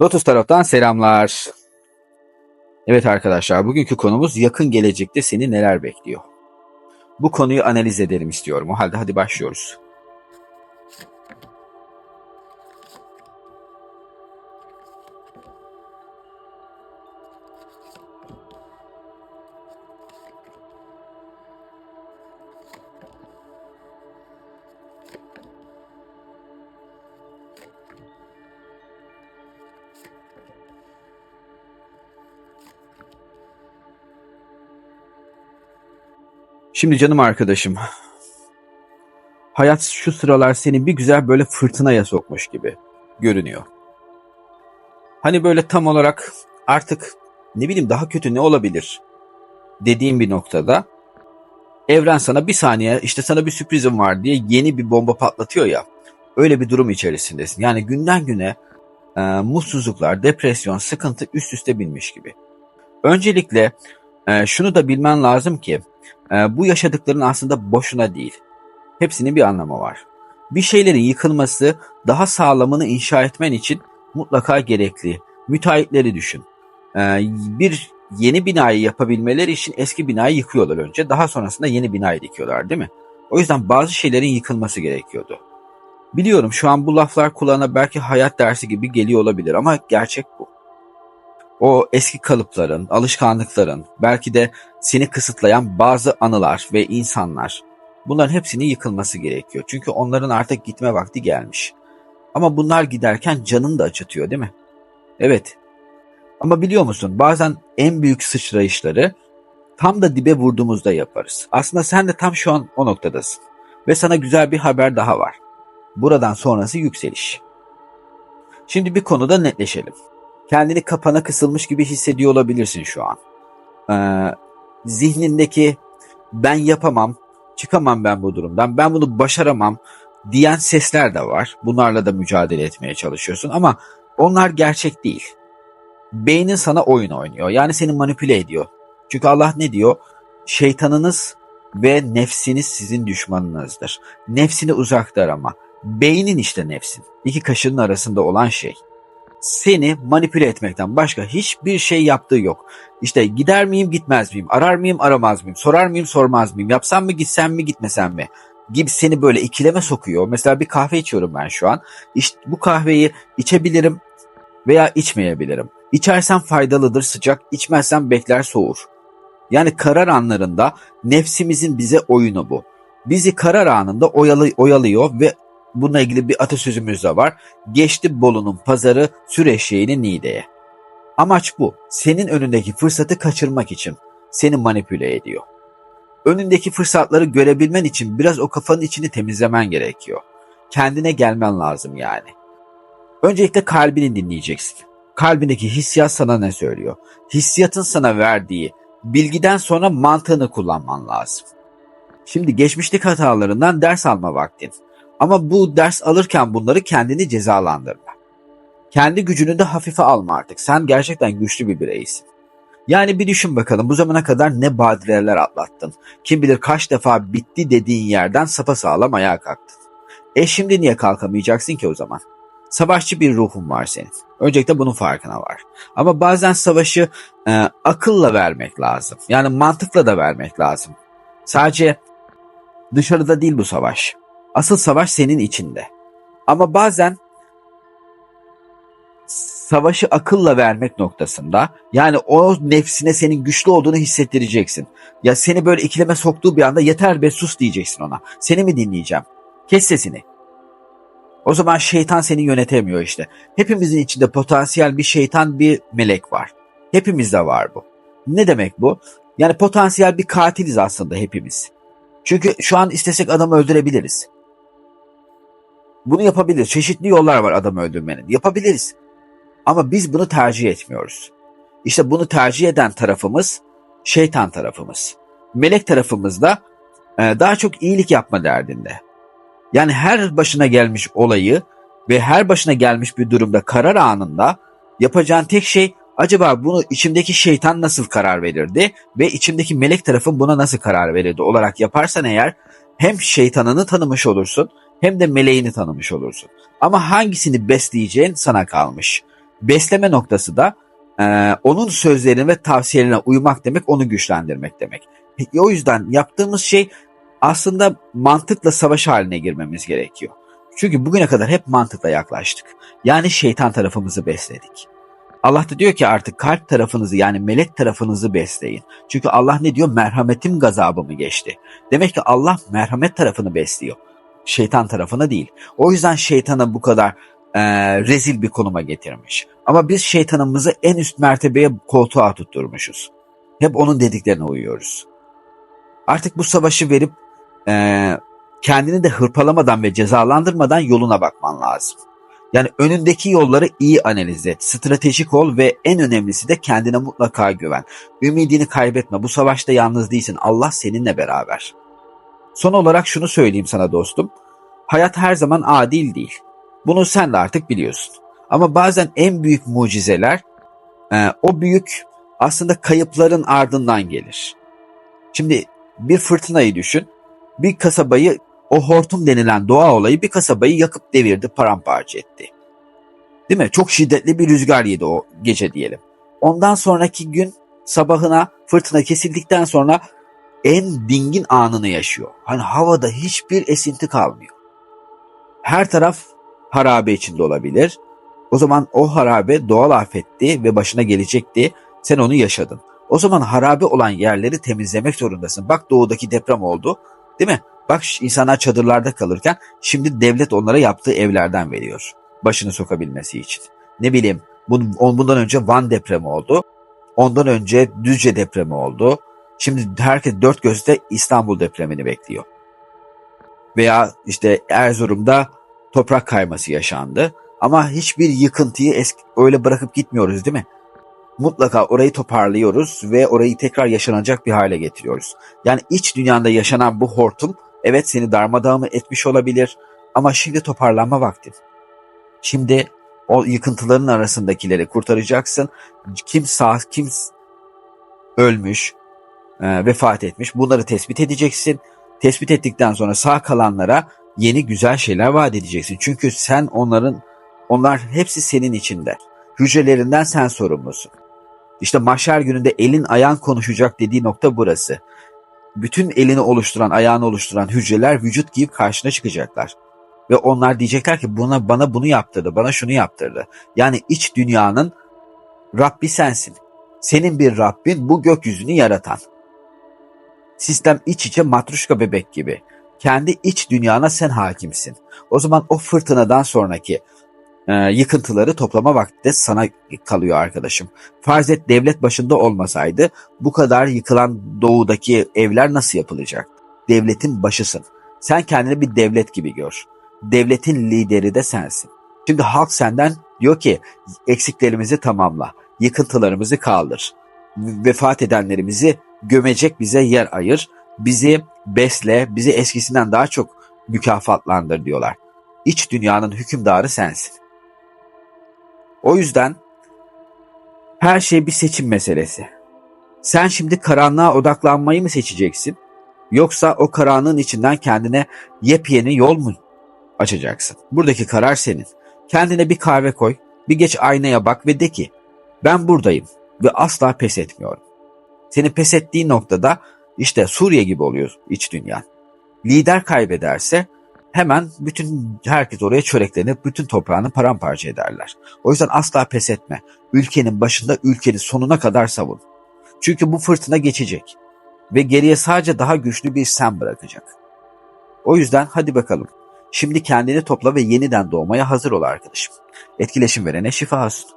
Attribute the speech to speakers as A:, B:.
A: Lotus Tarot'tan selamlar. Evet arkadaşlar, bugünkü konumuz yakın gelecekte seni neler bekliyor? Bu konuyu analiz edelim istiyorum. O halde hadi başlıyoruz. Şimdi canım arkadaşım, hayat şu sıralar seni bir güzel böyle fırtınaya sokmuş gibi görünüyor. Hani böyle tam olarak artık ne bileyim daha kötü ne olabilir dediğim bir noktada evren sana bir saniye işte sana bir sürprizim var diye yeni bir bomba patlatıyor ya. Öyle bir durum içerisindesin. Yani günden güne e, mutsuzluklar, depresyon, sıkıntı üst üste binmiş gibi. Öncelikle e, şunu da bilmen lazım ki e, bu yaşadıkların aslında boşuna değil. Hepsinin bir anlamı var. Bir şeylerin yıkılması daha sağlamını inşa etmen için mutlaka gerekli. Müteahhitleri düşün. E, bir yeni binayı yapabilmeleri için eski binayı yıkıyorlar önce. Daha sonrasında yeni binayı dikiyorlar değil mi? O yüzden bazı şeylerin yıkılması gerekiyordu. Biliyorum şu an bu laflar kulağına belki hayat dersi gibi geliyor olabilir ama gerçek bu. O eski kalıpların, alışkanlıkların, belki de seni kısıtlayan bazı anılar ve insanlar bunların hepsinin yıkılması gerekiyor. Çünkü onların artık gitme vakti gelmiş. Ama bunlar giderken canını da acıtıyor değil mi? Evet. Ama biliyor musun bazen en büyük sıçrayışları tam da dibe vurduğumuzda yaparız. Aslında sen de tam şu an o noktadasın. Ve sana güzel bir haber daha var. Buradan sonrası yükseliş. Şimdi bir konuda netleşelim. Kendini kapana kısılmış gibi hissediyor olabilirsin şu an. Ee, zihnindeki ben yapamam, çıkamam ben bu durumdan, ben bunu başaramam diyen sesler de var. Bunlarla da mücadele etmeye çalışıyorsun ama onlar gerçek değil. Beynin sana oyun oynuyor. Yani seni manipüle ediyor. Çünkü Allah ne diyor? Şeytanınız ve nefsiniz sizin düşmanınızdır. Nefsini uzaklar ama. Beynin işte nefsin. İki kaşının arasında olan şey. Seni manipüle etmekten başka hiçbir şey yaptığı yok. İşte gider miyim gitmez miyim? Arar mıyım aramaz mıyım? Sorar mıyım sormaz mıyım? Yapsam mı gitsem mi gitmesem mi? Gibi seni böyle ikileme sokuyor. Mesela bir kahve içiyorum ben şu an. İşte bu kahveyi içebilirim veya içmeyebilirim. İçersem faydalıdır sıcak, içmezsem bekler soğur. Yani karar anlarında nefsimizin bize oyunu bu. Bizi karar anında oyalı, oyalıyor ve bununla ilgili bir atasözümüz de var. Geçti Bolu'nun pazarı Süreşeğini Niğde'ye. Amaç bu. Senin önündeki fırsatı kaçırmak için seni manipüle ediyor. Önündeki fırsatları görebilmen için biraz o kafanın içini temizlemen gerekiyor. Kendine gelmen lazım yani. Öncelikle kalbini dinleyeceksin. Kalbindeki hissiyat sana ne söylüyor? Hissiyatın sana verdiği bilgiden sonra mantığını kullanman lazım. Şimdi geçmişlik hatalarından ders alma vaktin. Ama bu ders alırken bunları kendini cezalandırma. Kendi gücünü de hafife alma artık. Sen gerçekten güçlü bir bireysin. Yani bir düşün bakalım bu zamana kadar ne badireler atlattın. Kim bilir kaç defa bitti dediğin yerden sapasağlam ayağa kalktın. E şimdi niye kalkamayacaksın ki o zaman? Savaşçı bir ruhun var senin. Öncelikle bunun farkına var. Ama bazen savaşı e, akılla vermek lazım. Yani mantıkla da vermek lazım. Sadece dışarıda değil bu savaş. Asıl savaş senin içinde. Ama bazen savaşı akılla vermek noktasında yani o nefsine senin güçlü olduğunu hissettireceksin. Ya seni böyle ikileme soktuğu bir anda yeter be sus diyeceksin ona. Seni mi dinleyeceğim? Kes sesini. O zaman şeytan seni yönetemiyor işte. Hepimizin içinde potansiyel bir şeytan bir melek var. Hepimizde var bu. Ne demek bu? Yani potansiyel bir katiliz aslında hepimiz. Çünkü şu an istesek adamı öldürebiliriz. Bunu yapabiliriz. Çeşitli yollar var adamı öldürmenin. Yapabiliriz. Ama biz bunu tercih etmiyoruz. İşte bunu tercih eden tarafımız şeytan tarafımız. Melek tarafımız da e, daha çok iyilik yapma derdinde. Yani her başına gelmiş olayı ve her başına gelmiş bir durumda karar anında yapacağın tek şey acaba bunu içimdeki şeytan nasıl karar verirdi ve içimdeki melek tarafım buna nasıl karar verirdi olarak yaparsan eğer hem şeytanını tanımış olursun hem de meleğini tanımış olursun. Ama hangisini besleyeceğin sana kalmış. Besleme noktası da e, onun sözlerine ve tavsiyelerine uymak demek, onu güçlendirmek demek. E, O yüzden yaptığımız şey aslında mantıkla savaş haline girmemiz gerekiyor. Çünkü bugüne kadar hep mantıkla yaklaştık. Yani şeytan tarafımızı besledik. Allah da diyor ki artık kalp tarafınızı yani melek tarafınızı besleyin. Çünkü Allah ne diyor? Merhametim gazabımı geçti. Demek ki Allah merhamet tarafını besliyor. Şeytan tarafını değil. O yüzden şeytanı bu kadar e, rezil bir konuma getirmiş. Ama biz şeytanımızı en üst mertebeye koltuğa tutturmuşuz. Hep onun dediklerine uyuyoruz. Artık bu savaşı verip e, kendini de hırpalamadan ve cezalandırmadan yoluna bakman lazım. Yani önündeki yolları iyi analiz et, stratejik ol ve en önemlisi de kendine mutlaka güven. Ümidini kaybetme. Bu savaşta yalnız değilsin. Allah seninle beraber. Son olarak şunu söyleyeyim sana dostum. Hayat her zaman adil değil. Bunu sen de artık biliyorsun. Ama bazen en büyük mucizeler e, o büyük aslında kayıpların ardından gelir. Şimdi bir fırtınayı düşün. Bir kasabayı o hortum denilen doğa olayı bir kasabayı yakıp devirdi, paramparça etti. Değil mi? Çok şiddetli bir rüzgar yedi o gece diyelim. Ondan sonraki gün sabahına fırtına kesildikten sonra en dingin anını yaşıyor. Hani havada hiçbir esinti kalmıyor. Her taraf harabe içinde olabilir. O zaman o harabe doğal afetti ve başına gelecekti. Sen onu yaşadın. O zaman harabe olan yerleri temizlemek zorundasın. Bak doğudaki deprem oldu. Değil mi? Bak insanlar çadırlarda kalırken şimdi devlet onlara yaptığı evlerden veriyor. Başını sokabilmesi için. Ne bileyim bundan önce Van depremi oldu. Ondan önce Düzce depremi oldu. Şimdi herkes dört gözle İstanbul depremini bekliyor. Veya işte Erzurum'da toprak kayması yaşandı. Ama hiçbir yıkıntıyı eski, öyle bırakıp gitmiyoruz değil mi? Mutlaka orayı toparlıyoruz ve orayı tekrar yaşanacak bir hale getiriyoruz. Yani iç dünyanda yaşanan bu hortum evet seni darmadağın etmiş olabilir ama şimdi toparlanma vakti. Şimdi o yıkıntıların arasındakileri kurtaracaksın. Kim sağ, kim ölmüş, e, vefat etmiş bunları tespit edeceksin. Tespit ettikten sonra sağ kalanlara yeni güzel şeyler vaat edeceksin. Çünkü sen onların, onlar hepsi senin içinde. Hücrelerinden sen sorumlusun. İşte mahşer gününde elin ayağın konuşacak dediği nokta burası. Bütün elini oluşturan, ayağını oluşturan hücreler vücut giyip karşına çıkacaklar. Ve onlar diyecekler ki buna bana bunu yaptırdı, bana şunu yaptırdı. Yani iç dünyanın Rabbi sensin. Senin bir Rabbin bu gökyüzünü yaratan. Sistem iç içe matruşka bebek gibi. Kendi iç dünyana sen hakimsin. O zaman o fırtınadan sonraki e, yıkıntıları toplama vakti de sana kalıyor arkadaşım. Farz et devlet başında olmasaydı bu kadar yıkılan doğudaki evler nasıl yapılacak? Devletin başısın. Sen kendini bir devlet gibi gör. Devletin lideri de sensin. Şimdi halk senden diyor ki eksiklerimizi tamamla, yıkıntılarımızı kaldır, vefat edenlerimizi gömecek bize yer ayır, bizi besle, bizi eskisinden daha çok mükafatlandır diyorlar. İç dünyanın hükümdarı sensin. O yüzden her şey bir seçim meselesi. Sen şimdi karanlığa odaklanmayı mı seçeceksin? Yoksa o karanlığın içinden kendine yepyeni yol mu açacaksın? Buradaki karar senin. Kendine bir kahve koy, bir geç aynaya bak ve de ki ben buradayım ve asla pes etmiyorum. Seni pes ettiği noktada işte Suriye gibi oluyor iç dünyan. Lider kaybederse hemen bütün herkes oraya çöreklenip bütün toprağını paramparça ederler. O yüzden asla pes etme. Ülkenin başında ülkenin sonuna kadar savun. Çünkü bu fırtına geçecek ve geriye sadece daha güçlü bir sen bırakacak. O yüzden hadi bakalım. Şimdi kendini topla ve yeniden doğmaya hazır ol arkadaşım. Etkileşim verene şifa olsun.